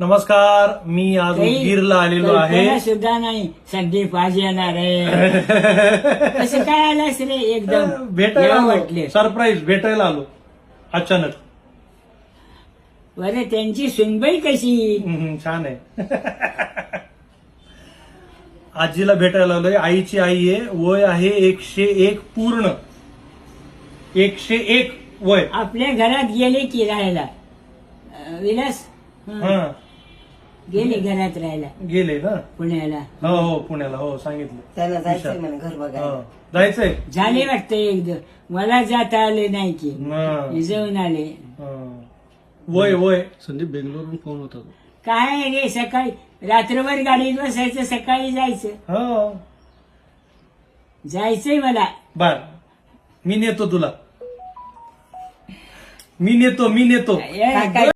नमस्कार मी आज काही उदगीरला आलेलो आहे. कल्पना सुद्धा नाही संदीप पाच येणार आहे. काय आलास रे एकदम? भेटायला येऊ आलो. वाटले. सरप्राईज भेटायला आलो. अचानक. बरं त्यांची सुनबाई कशी? हम्म, छान आहे. आजीला भेटायला आलोय आईची आई आहे. वय आहे एकशे एक पूर्ण. एकशे एक वय. आपल्या घरात गेले की राहायला? अं, विलास? हं, गेले घरात राहायला. गेले ना? पुण्याला. हो हो पुण्याला. हो सांगितलं. त्याला जायचंय. म्हणे घर बघायला. हो. जायचंय? झाले वाटतं एकदम मला जाता आले नाही की. हा. जाऊन आले. हा. वय वय. संदीप बेंगलोरवरून फोन होता तो. काय रे सकाळी रात्रभर गाडीत बसायचं सकाळी जायचं. हो. जायचंय मला. बर मी नेतो तुला. मी नेतो मी नेतो. ए, काय-